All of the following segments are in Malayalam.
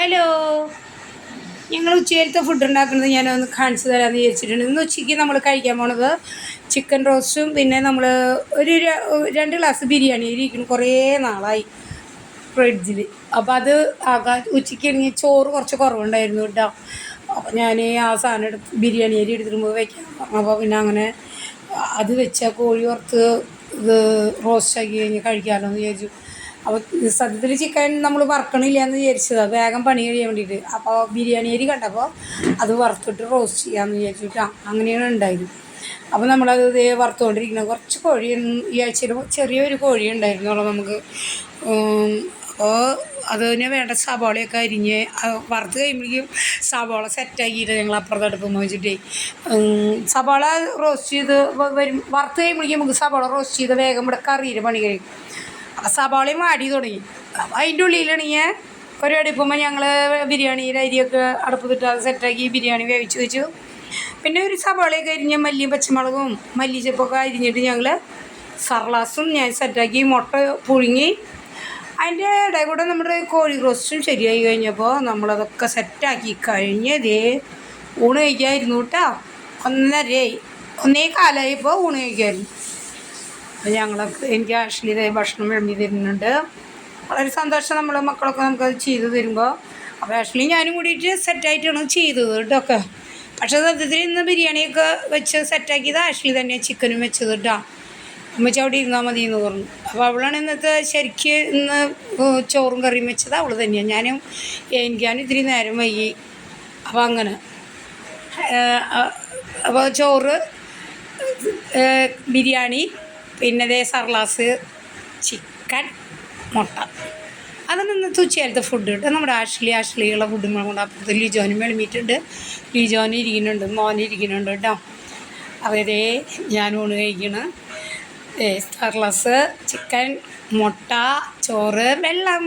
ഹലോ ഞങ്ങൾ ഉച്ചയിലത്തെ ഫുഡ് ഉണ്ടാക്കുന്നത് ഞാനൊന്ന് കാണിച്ചു തരാമെന്ന് വിചാരിച്ചിട്ടുണ്ട്. ഇന്ന് ഉച്ചയ്ക്ക് നമ്മൾ കഴിക്കാൻ പോണത് ചിക്കൻ റോസ്റ്റും പിന്നെ നമ്മൾ ഒരു രണ്ട് ഗ്ലാസ് ബിരിയാണി ഇരിക്കുന്നു. കുറേ നാളായി ഫ്രിഡ്ജിൽ അപ്പോൾ അത് ആകാൻ ഉച്ചയ്ക്കാണെങ്കിൽ ചോറ് കുറച്ച് കുറവുണ്ടായിരുന്നു കേട്ടോ അപ്പോൾ ഞാൻ ആ സാധനം എടുത്ത് ബിരിയാണി അരി എടുത്തിട്ട് വയ്ക്കാം അപ്പോൾ പിന്നെ അങ്ങനെ അത് വെച്ച കോഴി ഇത് റോസ്റ്റാക്കി കഴിഞ്ഞ് കഴിക്കാമല്ലോ എന്ന് വിചാരിച്ചു. അപ്പോൾ സത്യത്തിൽ ചിക്കൻ നമ്മൾ വറക്കണില്ല എന്ന് വിചാരിച്ചതാണ് വേഗം പണി കഴിയാൻ വേണ്ടിയിട്ട് അപ്പോൾ ബിരിയാണി അരി കണ്ടപ്പോൾ അത് വറുത്തിട്ട് റോസ്റ്റ് ചെയ്യാമെന്ന് വിചാരിച്ചിട്ട് അങ്ങനെയാണ് ഉണ്ടായത്. അപ്പോൾ നമ്മളത് ഇതേ വറുത്തുകൊണ്ടിരിക്കുന്നത് കുറച്ച് കോഴി ഈ ആഴ്ചയിൽ ചെറിയൊരു കോഴി ഉണ്ടായിരുന്നുള്ളൂ നമുക്ക്. അപ്പോൾ അതിന് വേണ്ട സവാളയൊക്കെ അരിഞ്ഞ് വറുത്ത് കഴിയുമ്പോഴേക്കും സവാള സെറ്റാക്കിയിട്ട് ഞങ്ങൾ അപ്പുറത്ത് അടുപ്പം വെച്ചിട്ടേ സവാള റോസ്റ്റ് ചെയ്ത് വരും വറുത്ത് കഴിയുമ്പോഴേക്കും നമുക്ക് സവാള റോസ്റ്റ് ചെയ്ത് വേഗം ഇവിടെ കറിയിൽ പണി അപ്പോൾ സവാളയും വാടി തുടങ്ങി. അതിന്റെ ഉള്ളിലാണെങ്കിൽ ഒരു അടുപ്പുമ്പോൾ ഞങ്ങൾ ബിരിയാണിയുടെ അരിയൊക്കെ അടുപ്പത്തിട്ട് സെറ്റാക്കി ബിരിയാണി വേവിച്ച് വെച്ചു. പിന്നെ ഒരു സവാളയൊക്കെ അരിഞ്ഞ് മല്ലിയും പച്ചമുളകും മല്ലിച്ചപ്പൊക്കെ അരിഞ്ഞിട്ട് ഞങ്ങൾ സർലാസും ഞാൻ സെറ്റാക്കി മുട്ട പുഴുങ്ങി. അതിന്റെ ഇടയിൽ കൂടെ നമ്മുടെ കോഴി റോസ്റ്റും ശരിയായി കഴിഞ്ഞപ്പോൾ നമ്മളതൊക്കെ സെറ്റാക്കി കഴിഞ്ഞ് ദേ ഊണ് കഴിക്കാമായിരുന്നു കേട്ടോ. ഒന്നരയായി. ഒന്നേ കാലമായപ്പോൾ ഊണ് കഴിക്കായിരുന്നു. അപ്പോൾ ഞങ്ങളൊക്കെ എനിക്ക് ആഷ്ലി ഭക്ഷണം വിളമ്പി തരുന്നുണ്ട്. വളരെ സന്തോഷം നമ്മളെ മക്കളൊക്കെ നമുക്കത് ചെയ്ത് തരുമ്പോൾ അപ്പോൾ ആഷ്ലി ഞാനും കൂടിയിട്ട് സെറ്റായിട്ടാണ് ചെയ്തത് കേട്ടോ പക്ഷേ സത്യത്തിൽ ഇന്ന് ബിരിയാണിയൊക്കെ വെച്ച് സെറ്റാക്കിയത് ആഷ്ലി തന്നെ ചിക്കനും വെച്ചത് കേട്ടോ. അമ്മച്ച അവിടെ ഇരുന്നാൽ മതി എന്ന് പറഞ്ഞു. അപ്പോൾ അവളാണ് ഇന്നത്തെ ശരിക്ക് ഇന്ന് ചോറും കറിയും വെച്ചത്. അവൾ തന്നെയാണ് ഞാനും എനിക്കാനും ഇത്തിരി നേരം വൈകി. അപ്പോൾ അങ്ങനെ. അപ്പോൾ ചോറ് ബിരിയാണി പിന്നെ ദേ സർലാസ് ചിക്കൻ മുട്ട. അതാണ് ഇന്നത്തെ ഉച്ചയാലത്തെ ഫുഡ് കിട്ടും. നമ്മുടെ ആഷ്ലി ആഷ്ലിയുള്ള ഫുഡ് കൊണ്ട് അപ്പുറത്ത് ലിജോനും വെളിമീറ്റുണ്ട് ലിജോനും ഇരിക്കുന്നുണ്ട് മോനും ഇരിക്കുന്നുണ്ട് കേട്ടോ. അവരെ ഞാൻ ഊണ് കഴിക്കണം. സർലാസ് ചിക്കൻ മുട്ട ചോറ് വെള്ളം.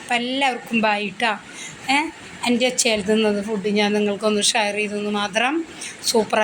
അപ്പം എല്ലാവർക്കും ബായിട്ടാ ഏഹ് എന്റെ ചേർത്തുന്നത് ഫുഡ് ഞാൻ നിങ്ങൾക്കൊന്ന് ഷെയർ ചെയ്തെന്ന് മാത്രം സൂപ്പറായി